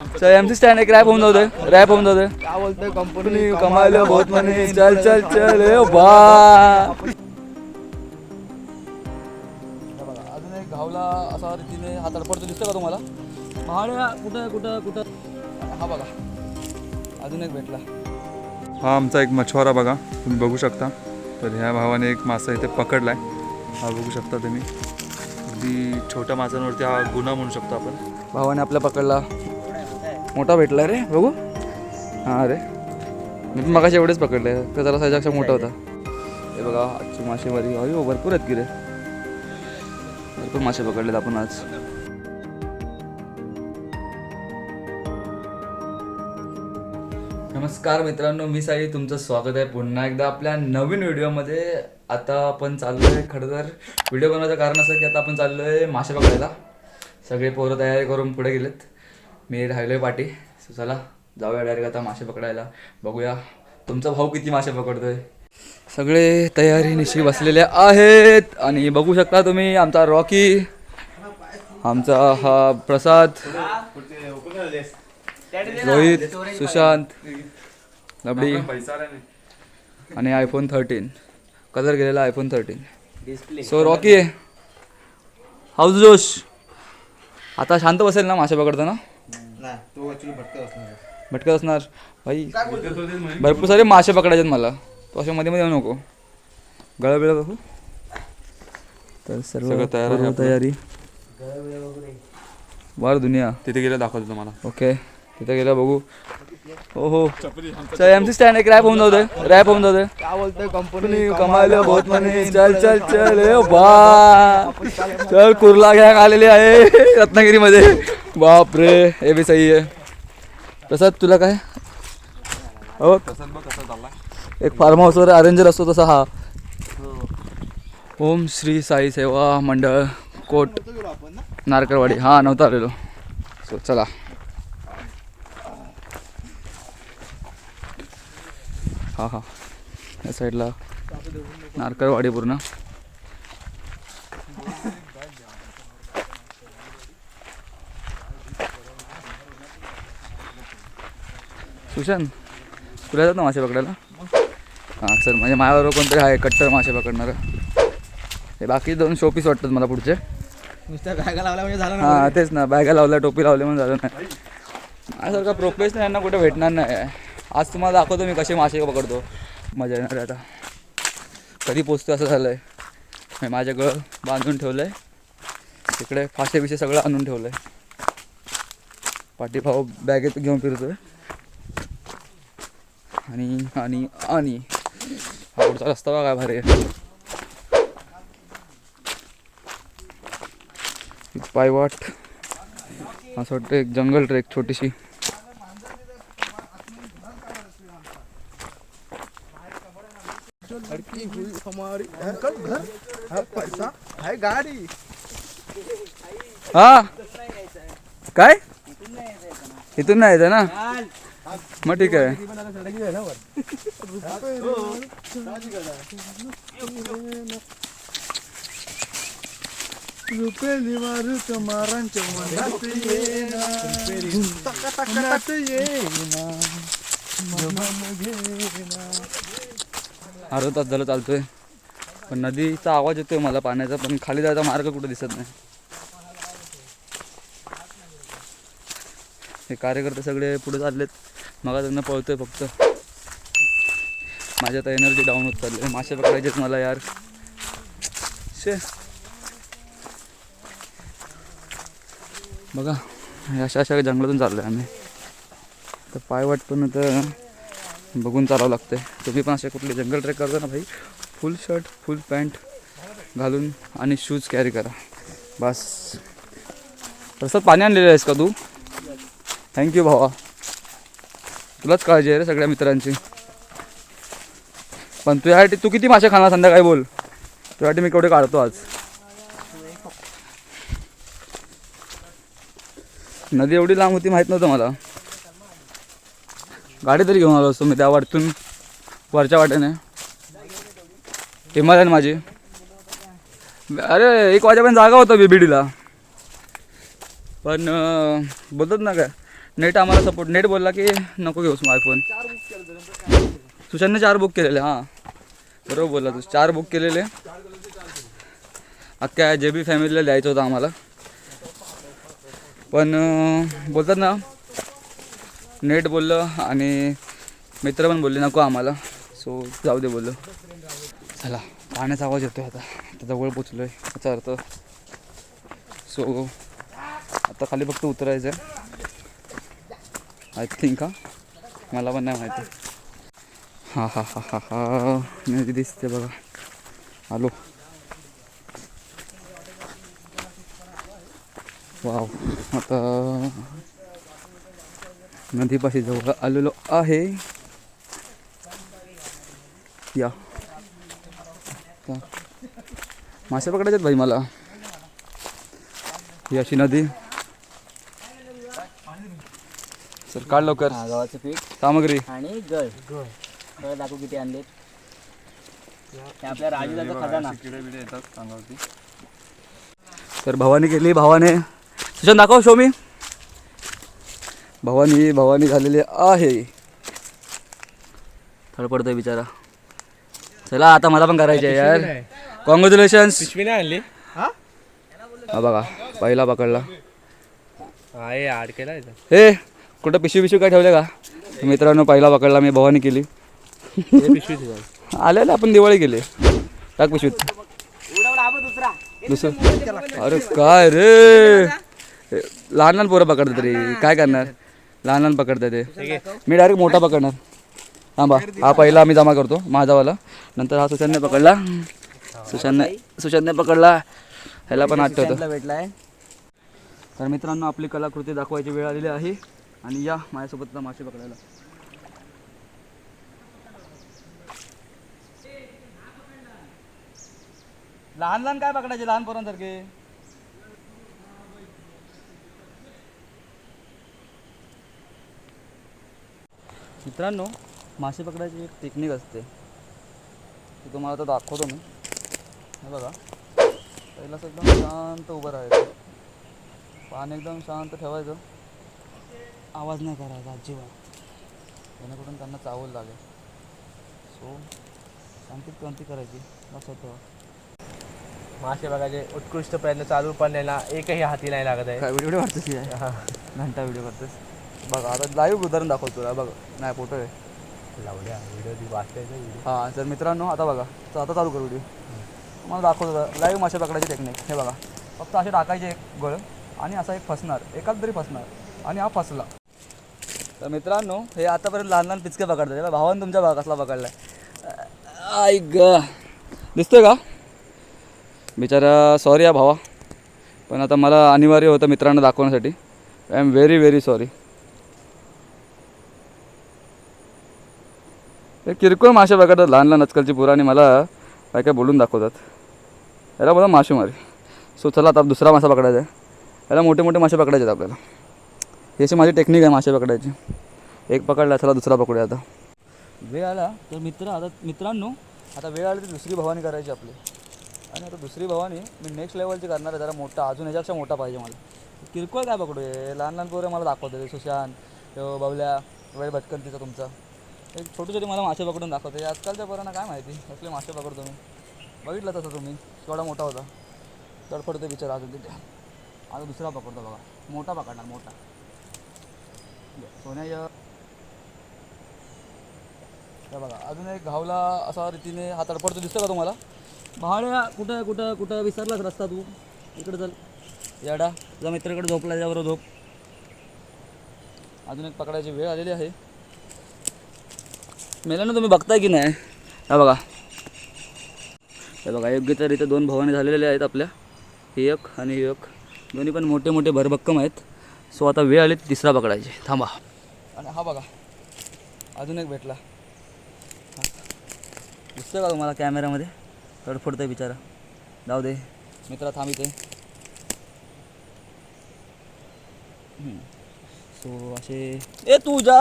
चल MC stand एक rap होऊन जाऊ दे. रॅप होऊन जाऊ दे. काय बोलतोय कंपनी कमायला बहुत चल चल चल. ए बा. अजून एक घावला असा रीतीने हा तडपडतो दिसतो का तुम्हाला? महाड्या कुठं कुठं कुठं? हा बघा. अजून एक भेटला. हा आमचा एक मछवारा बघा. तुम्ही बघू शकता. तर ह्या भावाने एक मासा इथे पकडलाय. हा बघू शकता तुम्ही. अगदी छोट्या माशांवरती हा गुन्हा म्हणू शकतो आपण. भावाने आपला पकडला. मोठा भेटला रे बघू. हां रे. मी पण मगाशी एवढेच पकडले तर जरा सजाक्षा मोठा होता. हे बघा आजची मासेमारी अयो भरपूर आहेत की रे. भरपूर मासे पकडलेत आपण आज. नमस्कार मित्रांनो मी साई. तुमचं स्वागत आहे पुन्हा एकदा आपल्या नवीन व्हिडिओमध्ये. आता आपण चाललो आहे खरं तर व्हिडिओ बनवायचं कारण असं की आता आपण चाललो आहे मासे पकडायला. सगळे पोरं तयारी करून पुढे गेलेत. मी राहिलो आहे पाठी So चला जाऊया डायरेक्ट आता मासे पकडायला. बघूया तुमचा भाऊ किती मासे पकडतोय? सगळे तयारीनिशी बसलेले आहेत. आणि बघू शकता तुम्ही आमचा रॉकी आमचा हा प्रसाद रोहित सुशांत लबडी आणि आयफोन थर्टीन कलर गेलेला iPhone thirteen so Rocky house जोश. आता शांत बसेल ना मासे पकडताना? नाही तो ऍक्च्युली भटकत असणार. भटकत असणार. भाई भरपूर सारे मासे पकडायचे आहेत मला. तो अशा मध्ये मध्ये येऊ नको. गळा बिळा बघू तर सर्व सगळं तयार आहे पूर्ण आपलं. तयारी. वार दुनिया. तिथे गेलं दाखवतो तुम्हाला. ओके. तिथे गेला बघू. हो हो. चल एमसी स्टँड एक रॅप होऊन जाऊ दे. रॅप होऊन जाऊ दे. काय बोलतोय कंपनी कमायला बहुत म्हणे चल चल चल. ए बा. चल कुर्ला गॅंग आलेली आहे रत्नागिरीमध्ये. बाप रे हे बी सही आहे प्रसाद तुला काय? हो? एक फार्म हाऊसवर अरेंजर असतो तसा हा. ओम श्री साई सेवा मंडळ कोट नारकरवाडी. हा नव्हता आलेलो. सो चला. हा हा. या साईडला नारकरवाडी पूर्ण. सुशांत तुला येतात ना मासे पकडायला? हां चल म्हणजे माझ्याबरोबर कोणतरी आहे कट्टर मासे पकडणार. हे बाकी दोन शोपीस वाटतात मला पुढचे. नुसत्या बॅगा लावला म्हणजे झालं ना हां तेच ना बॅगा लावल्या टोपी लावली म्हणून झालं नाही. माझ्यासारखा प्रोफेशनल यांना कुठे भेटणार नाही. आज तुम्हाला दाखवतो मी कसे मासे पकडतो. मजा येणार आहे आता. कधी पोचतो असं झालं आहे माझ्या गळ बांधून ठेवलं आहे तिकडे फासे बिसे सगळं आणून ठेवलं आहे पाठीभाऊ बॅगेत घेऊन फिरतोय. आणि आणि आणि. हा पुढचा रस्ता बघा भारी. पायवाट. असं वाटतं एक जंगल ट्रेक छोटीशी. लड़की हुई हमारी अंकल घर? है पैसा? है गाडी? हा? काय? इथून नाही येतं ना? मग ठीक आहे. मारांच्या मनात अर्धा तास झालं चालतोय. पण नदीचा आवाज येतोय मला पाण्याचा पण खाली जायचा मार्ग कुठं दिसत नाही. हे कार्यकर्ते सगळे पुढे चाललेत. मग त्यांना पळतोय फक्त. माझ्या तर एनर्जी डाऊन होत चालली मासे पकडायचेच मला यार. शे. बघा अशा अशा जंगलातून चाललो आहे आम्ही. तर पायवाट पण तर बघून चालावं लागतंय. तुम्ही पण असे कुठले जंगल ट्रेक करता ना भाई फुल शर्ट फुल पॅन्ट घालून आणि शूज कॅरी करा. बस. रस्त्यात पाणी आणलेलं आहेस का तू? थँक्यू भावा. तुलाच काळजी आहे रे सगळ्या मित्रांची. पण तुझ्यासाठी तू किती मासे खाणार संध्याकाळी बोल. तुझ्यासाठी मी केवढे काढतो आज. नदी एवढी लांब होती माहीत नव्हतं मला. गाडी तरी घेऊन आलो असतो मी त्या वाटतून. वरच्या वाटेने हिमालयन माझी. अरे एक वाजेपर्यंत जागा होता बीबीडीला. पण बोलतात ना काय नेट आम्हाला सपोर्ट नेट बोलला की नको घेऊ स्मार्टफोन सुशांतने चार बुक केलेले हां. बरोबर बोलला तू चार बुक केलेले. अख्ख्या जे बी फॅमिलीला द्यायचं होतं आम्हाला. पण बोलतात ना नेट बोललं आणि मित्र पण बोलले नको आम्हाला. सो जाऊ दे बोललो. चला पाण्याचा आवाज येतोय आता. आता जवळ पोचलो आहे याचा अर्थ. सो आता खाली फक्त उतरायचं आहे आय थिंक हा. मला पण नाही माहिती. हा हा हा हा हा. नदी दिसते बघा. आलो. वाव. आता नदीपाशी जवळ आलेलो आहे. या? मासे पकडायचे भाई मला. ही अशी नदी. चल काढ लवकर. हा गव्हाचं पीठ. सामग्री. आणि गळ. गळ दाखवू किती आणले आपल्या राजूचा खजाना. तर भवानी केली भावाने सुशांत दाखव शो मी भवानी भवानी झालेली आहे. थडपडतोय बिचारा. चला आता मला पण करायचे आहे यार. कॉंग्रॅच्युलेशन्स पिशवी नाही आणली? हा? बघा पहिला पकडला. आहे आड केला हे कुठं पिशवी पिशवी काय ठेवले का? मित्रांनो पहिला पकडला मी भवानी केली. पिशवी आलेले आपण दिवाळी केली. टाक पिशवीत. दुसरं. अरे काय रे? हे, लहान लहान पोरं पकडतात रे. काय करणार? लहान लहान पकडतात ते. मी डायरेक्ट मोठा पकडणार. थांबा. बा हा पहिला आम्ही जमा करतो माझावाला. नंतर हा सुशांतने पकडला. सुशांतने सुशांतने पकडला. ह्याला पण आठवतं. भेटलाय. तर मित्रांनो आपली कलाकृती दाखवायची वेळ आलेली आहे. आणि या माझ्यासोबत मासे पकडायला. लहान लहान काय पकडायचे? लहान पोरांसारखे. मित्रांनो मासे पकडायची एक टेक्निक असते. ती तुम्हाला आता दाखवतो मी. हे बघा. पहिला असं एकदम शांत उभं राहायचं. पाणी एकदम शांत ठेवायचं. आवाज नाही करायचा अजिबात. जेणेकरून त्यांना चावल लागेल. सो शांतीत क्रांती करायची. लक्षात ठेवा. मासे बघायचे उत्कृष्ट प्रयत्न चालू पण ना एकही हाती नाही लागत आहे. व्हिडिओ काढतोस की काय? हा. घंटा व्हिडिओ करतोस बघा आता लाईव्ह उदाहरण दाखवतो तुला बघ. नाही फोटो आहे. लावल्या व्हिडिओ वाचतायचा व्हिडिओ हां तर मित्रांनो आता बघा. तर आता चालू करू व्हिडिओ मला दाखवतो लाईव्ह मासे पकडायची टेक्निक हे बघा. फक्त असे टाकायचे एक गळ आणि असा एक फसणार. एकाच तरी फसणार. आणि हा फसला. तर मित्रांनो हे आतापर्यंत लहान लहान पिचके पकडतात. भावान तुमच्या भावा कसला पकडलाय. आय ग. दिसतोय का? बिचारा सॉरी या भावा. पण आता मला अनिवार्य होतं मित्रांना दाखवण्यासाठी. I am very very sorry किरकोळ मासे पकडतात लहान लहान आजकालची पोरं आणि मला काय काय बोलून दाखवतात. याला बोला मासेमारी. सो चला आता दुसरा मासा पकडायचा आहे. याला मोठे मोठे मासे पकडायचे आहेत आपल्याला. याची अशी माझी टेक्निक आहे मासे पकडायची. एक पकडला चला दुसरा पकडूया आता. वेळ आला तर मित्र आता मित्रांनो आता वेळ आली तर दुसरी भवानी करायची आपली. आणि आता दुसरी भवानी मी नेक्स्ट लेवलची करणार आहे. जरा मोठा अजून ह्याच्यापेक्षा मोठा पाहिजे मला. किरकोळ काय पकडू? लहान लहान पोरं मला दाखवते सुशांत बाबल्या बावल्या वेळ भटकंतीचा तुमचा. एक छोटे छोटी मला मासे पकडून दाखवते. आजकालच्या पोरांना काय माहिती? कसले मासे पकडतो मी बघितलं तसं तुम्ही. केवढा मोठा होता. तडफडतो बिचारा अजून तिथे. आता दुसरा पकडतो बघा. मोठा पकडणार मोठा. सोन्या य- बघा अजून एक घावला असा रीतीने हा तडफडतो दिसतो का तुम्हाला? भाड्या कुठं कुठं कुठं विसरलाच रस्ता तू? इकडे चल. याडा. तुझा मित्राकडे झोपला त्याबरोबर झोप. अजून एक पकडायची वेळ आलेली आहे. मेल्यानं तुम्ही बघताय की नाही? हा बघा. हे बघा योग्यरीत्या दोन भवानी झालेले आहेत आपल्या. ही एक आणि ही एक. दोन्ही पण मोठे मोठे भरभक्कम आहेत. सो आता वेळ आली तिसरा पकडायची. थांबा. आणि हा बघा. अजून एक भेटला. हा. दिसतोय का तुम्हाला कॅमेऱ्यामध्ये तडफडतोय बिचारा. जाऊ दे. मित्रा थांब इथे. सो असे ए तू जा.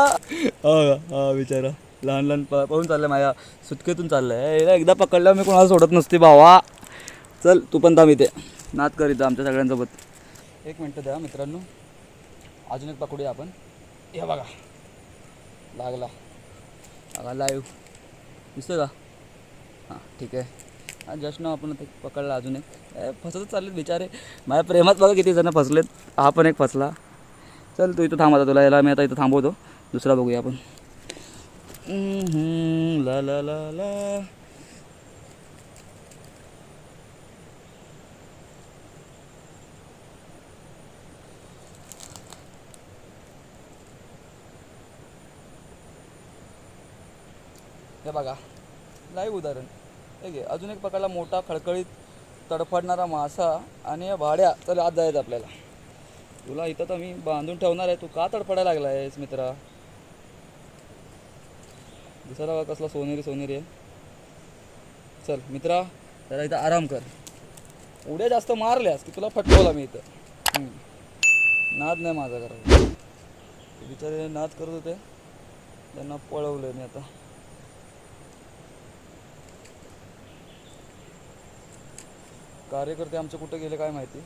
हा हा बिचारा. लहान लहान प पळून चाललं माझ्या सुटकेतून चाललंय. याला एकदा पकडलं मी कोणाला सोडत नसते भावा. चल तू पण थांब इथे. नाद कर इथं आमच्या सगळ्यांसोबत. एक मिनटं द्या मित्रांनो. अजून एक पकडूया आपण. हे बघा. लागला. बघा लाईव्ह दिसतं का? हां ठीक आहे. हां जस्ट ना आपण ते पकडला अजून एक. फसतच चाललेत बिचारे. माझ्या प्रेमात बघा किती जण फसलेत. हा पण एक फसला. चल तू इथं थांब आता तुला. याला मी आता इथं थांबवतो. दुसरा बघूया आपण. ला ला ला ला हे बघा लाईव्ह उदाहरण. हे आहे अजून एक प्रकारला मोठा खळखळीत तडफडणारा मासा आणि या भाड्या तर आत जायचं आपल्याला. तुला इथं तर मी बांधून ठेवणार आहे. तू का तडफडायला लागला आहेस मित्रा? दिसायला बघा कसला? सोनेरी सोनेरी आहे. चल मित्रा जरा इथं आराम कर. उड्या जास्त मारल्यास की तुला फटकवला मी इथं. नाद नाही माझा करायचा बिचारे नाद करत होते. त्यांना पळवलं मी आता. कार्यकर्ते आमचे कुठे गेले काय माहिती?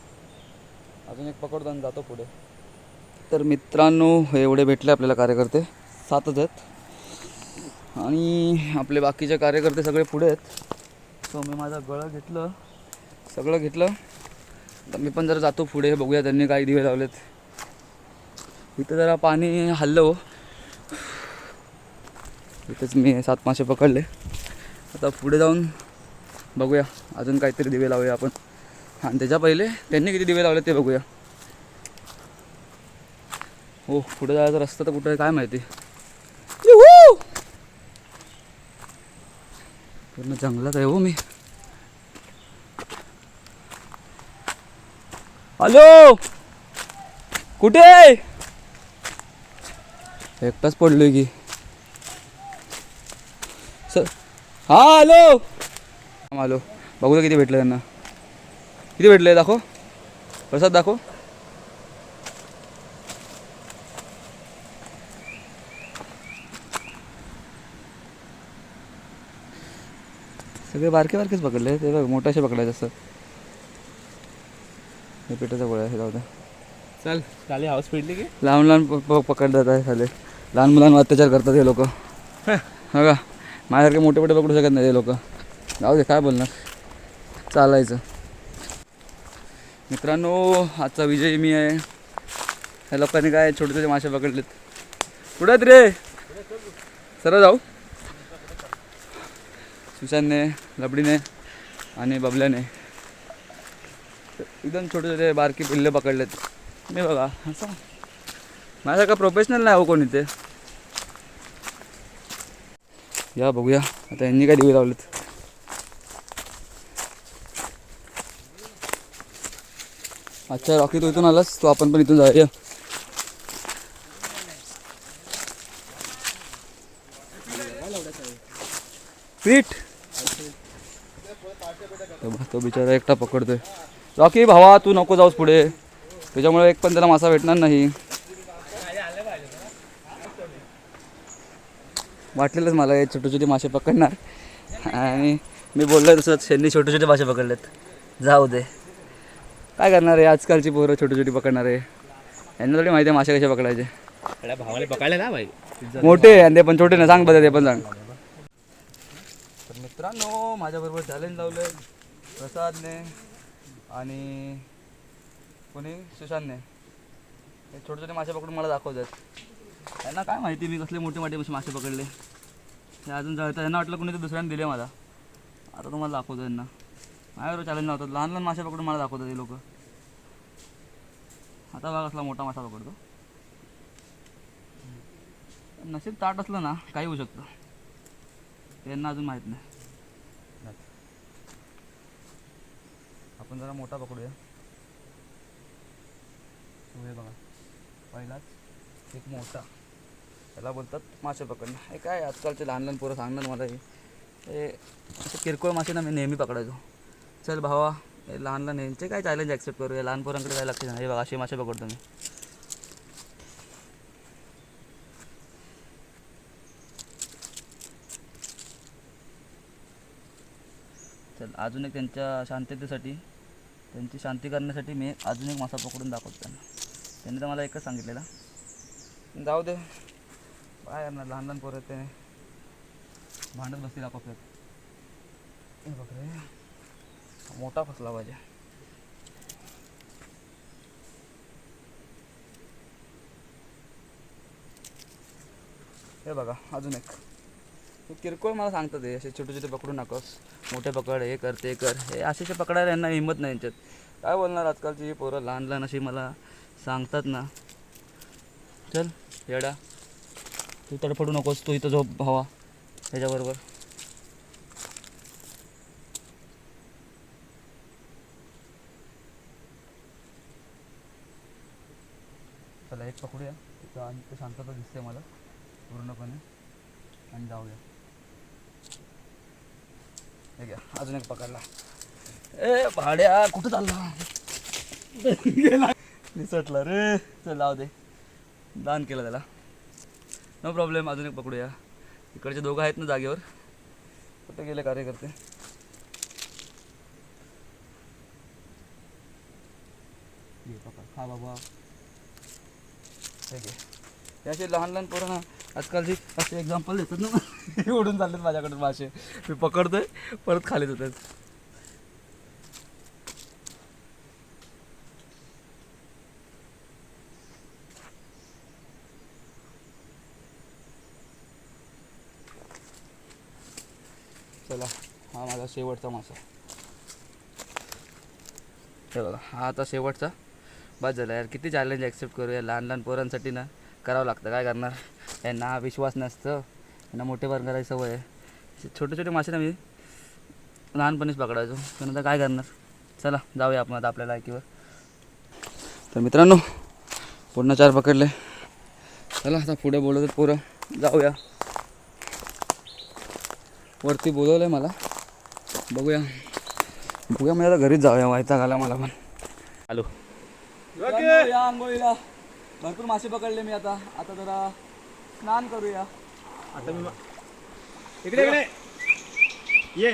अजून एक पकडतो आणि जातो पुढे. तर मित्रांनो हे एवढे भेटले आपल्याला कार्यकर्ते. सातच आहेत. आणि आपले बाकीचे कार्यकर्ते सगळे पुढे आहेत. सो मी माझं गळं घेतलं. सगळं घेतलं. तर मी पण जरा जातो पुढे. बघूया त्यांनी काही दिवे लावलेत. इथं जरा पाणी हल्लं हो. मी सात मासे पकडले. आता पुढे जाऊन बघूया. अजून काहीतरी दिवे लावूया आपण. आणि त्याच्या पहिले त्यांनी किती दिवे लावले ते बघूया. हो पुढे जायचा रस्ता तर कुठं आहे? काय माहिती? पूर्ण जंगलात आहे हो मी. हॅलो! कुठे आहे? एकटाच पडलोय की. सर हा हॅलो! आलो बघू दे किती भेटलं त्यांना. किती भेटलं दाखव. प्रसाद दाखव. सगळे बारके बारकेच पकडले. ते बघ मोठाशे पकडायचे असं हे पेटाचा गोळ्या हे जाऊ द्या चल खाली हाऊस फिरली की? लहान लहान प- प- पकडतात आहे खाली. लहान मुलांवर अत्याचार करतात हे लोक. हो. का? माझ्यासारखे मोठे मोठे पकडू शकत नाही हे लोक. जाऊ दे काय बोलणार? चालायचं. मित्रांनो आजचा विजय मी आहे. ह्या लोकांनी काय छोटे छोटे मासे पकडलेत? कुठे आहेत रे? सरळ जाऊ. सुशांतने लबडीने आणि बबल्याने. एकदम छोटे छोटे बारकी पिल्ले पकडलेत. मी बघा असं. माझ्यासारखा प्रोफेशनल नाही हो कोणी ते या बघूया. आता यांनी काय दिवे लावलेत. अच्छा रॉकी तू इथून आलास? तो आपण पण इथून जाऊया. पीठ. तो बघ, बिचारा एकटा पकडतोय. रॉकी भावा तू नको जाऊस पुढे. त्याच्यामुळे एक पण त्याला मासा भेटणार नाही. वाटलेलंच मला हे छोटे छोटे मासे पकडणार. आणि मी बोललोय तसंच यांनी छोटे छोटे मासे पकडलेत. जाऊ दे. काय करणार आहे आजकालची पोरं छोटी छोटी पकडणार आहे यांना थोडी माहिती आहे मासे कसे पकडायचे. भावाला पकडले ना भाई. मोठे आणि ते पण छोटे ना सांग बरं ते पण सांग. मित्रांनो माझ्याबरोबर चॅलेंज लावलं प्रसादने आणि कोणी? सुशांतने. हे छोटे छोटे मासे पकडून मला दाखवतात. त्यांना काय माहिती मी कसले मोठे मोठे मासे पकडले. हे अजून जळतात. त्यांना वाटलं कोणी ते दुसऱ्याने दिले मला. आता तुम्हाला दाखवतो त्यांना. माझ्याबरोबर चॅलेंज लावतात. लहान लहान मासे पकडून मला दाखवतात हे लोक. आता बघा कसला मोठा मासा पकडतो. नशीब ताट असलं ना काही होऊ शकतं. त्यांना अजून माहीत नाही. आपण जरा मोठा पकडूया. हे बघा पहिलाच एक मोठा. त्याला बोलतात मासे पकडणं. हे काय आजकालचे लहान लहान पोरं सांगणार मला हे. असे किरकोळ मासे ना मी नेहमी पकडायचो. चल भावा हे लहान लहान यांचे काय चॅलेंज ॲक्सेप्ट करूया लहान पोरांकडे काय लक्ष नाही हे बघा असे मासे पकडतो मी. चल अजून एक त्यांच्या शांततेसाठी त्यांची शांती करण्यासाठी मी अजून एक मासा पकडून दाखवतो त्यांना. त्यांनी तर मला एकच सांगितलेला. जाऊ दे. काय करणार लहान लहान पोरं ते. भांडत बसतील आपापल्यात. हे बघ मोठा फसला पाहिजे. हे बघा अजून एक. तू किरकोळ मला सांगतात हे असे छोटे छोटे पकडू नकोस मोठे पकड हे कर ते कर. हे असे पकडायला यांना हिंमत नाही यांच्यात. काय बोलणार आजकालची ही पोरं लहान लहान अशी मला सांगतात ना. चल येडा. तू तडफडू नकोस तू इथं झोप भावा त्याच्याबरोबर चला एक पकडूया. तिथं आणि ते शांतता दिसते मला पूर्णपणे. आणि जाऊया. हे घ्या अजून एक पकडला. ए भाड्या कुठं चालला? गेला निसटला रे. चल लाव दे. दान केलं त्याला. नो प्रॉब्लेम अजून एक पकडूया. इकडचे दोघं आहेत ना जागेवर. कुठे गेले कार्यकर्ते? हा बाबा ठीक आहे हे असे लहान लहान पोरं ना आजकालची असे एक्झाम्पल देतात ना. उडून चाललेत माझ्याकडून मासे. मी पकडतोय परत खाली जातात चला हा माझा शेवटचा मासा. हे बघा हा आता शेवटचा. बस झाला यार किती चॅलेंज ॲक्सेप्ट करू या लहान लहान पोरांसाठी ना करावं लागतं. काय करणार? यांना विश्वास नसतं. यांना मोठे करायची सवय आहे. छोटे छोटे मासे ना मी लहानपणीच पकडायचो. पण आता काय करणार? चला जाऊया आपण आता आपल्या लायकीवर. तर मित्रांनो पूर्ण चार पकडले. चला आता पुढे बोलवतात पोरं. जाऊया. वरती बोलवलं आहे मला. बघूया. बघूया म्हणजे आता घरीच जाऊया. वायता घाला मला पण. या आंघोळीला भरपूर मासे पकडले मी आता. आता जरा स्नान करूया. आता मी इकडे इकडे. ये.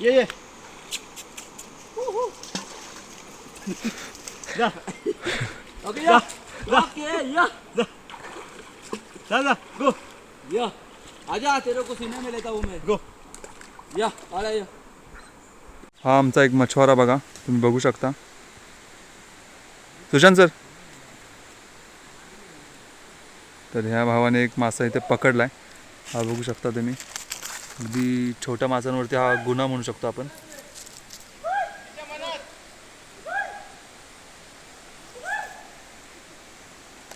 ये ये. ओके या. ओके या. जा. जा गो या. आजा तेरे को सीने में लेता हूँ मैं. गो या आला या. हा आमचा एक मछवारा बघा तुम्ही बघू शकता. सुशांत सर. तर ह्या भावाने एक मासा इथे पकडलाय. हा बघू शकता तुम्ही. अगदी छोट्या मासांवरती हा गुन्हा म्हणू शकतो आपण.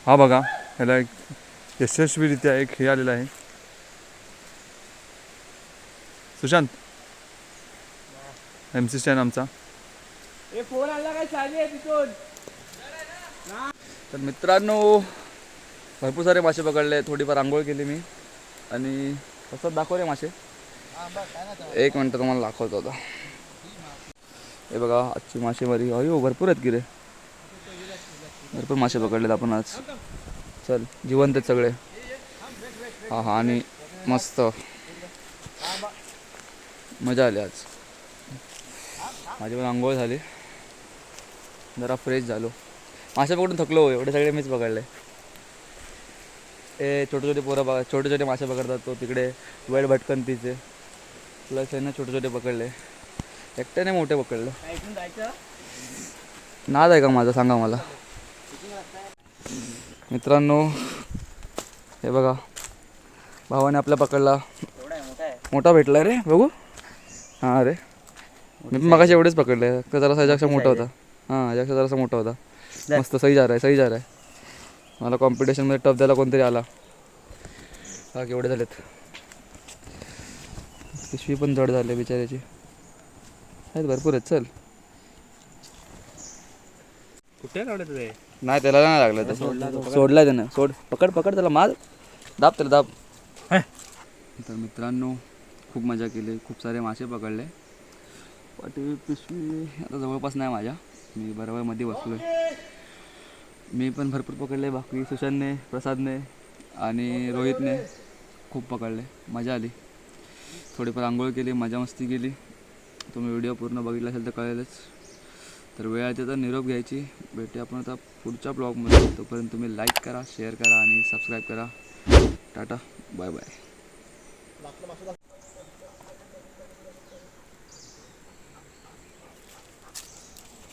हा बघा ह्याला एक यशस्वीरित्या एक हे आलेलं आहे. सुशांत. एम सी स्टॅन आमचा. आहे तर मित्रांनो भरपूर सारे मासे पकडले थोडीफार आंघोळ केली मी. आणि कसं दाखवले मासे. एक मिनटं तुम्हाला दाखवतो आता. हे बघा आजची मासेमारी अयो भरपूर आहेत गिरे रे? भरपूर मासे पकडलेत आपण आज. चल जिवंत आहेत सगळे. हा हा आणि मस्त. मजा आली आज. माझी पण आंघोळ झाली. जरा फ्रेश झालो. मासे पकडून थकलो हो, एवढे सगळे मीच पकडले. हे छोटे छोटे पोरं बघा छोटे छोटे मासे पकडतात तो तिकडे वेळ भटकन तिचे. प्लस आहे ना छोटे छोटे पकडले. एकट्याने मोठे पकडले. नाद आहे का माझा? सांगा मला. मित्रांनो हे बघा. भावाने आपला पकडला. मोठा भेटला रे बघू. हां अरे मी पण मगाशी एवढेच पकडले. तर जरासा ह्याच्यापेक्षा मोठा होता. हां ह्याच्यापेक्षा जरासा मोठा होता. मस्त सही जा रहा है सही जा रहा है. मला कॉम्पिटिशनमध्ये टफ द्यायला कोणतरी आला. हा केवढे झालेत? पिशवी पण जड झाली बिचाऱ्याची. आहेत भरपूर आहेत चल. कुठे लावलं नाही त्याला नाही लागलं. सोडलाय त्यानं. सोड. पकड पकड त्याला मार. दाब त्याला दाब. तर मित्रांनो खूप मजा केली. खूप सारे मासे पकडले. पाठी पिशवी. आता जवळपास नाही माझ्या. मी बरोबर मध्ये बसलो मी पण भरपूर पकडले. बाकी सुशांतने प्रसादने आणि रोहितने खूप पकडले. मजा आली. थोडीफार आंघोळ केली मजा मस्ती केली. तुम्ही व्हिडिओ पूर्ण बघितला असेल तर कळेलच. तर वेळ आहे तर निरोप घ्यायची. भेटूया आपण आता पुढच्या ब्लॉगमध्ये. तोपर्यंत तुम्ही लाईक करा शेअर करा आणि सबस्क्राईब करा. टाटा. Bye bye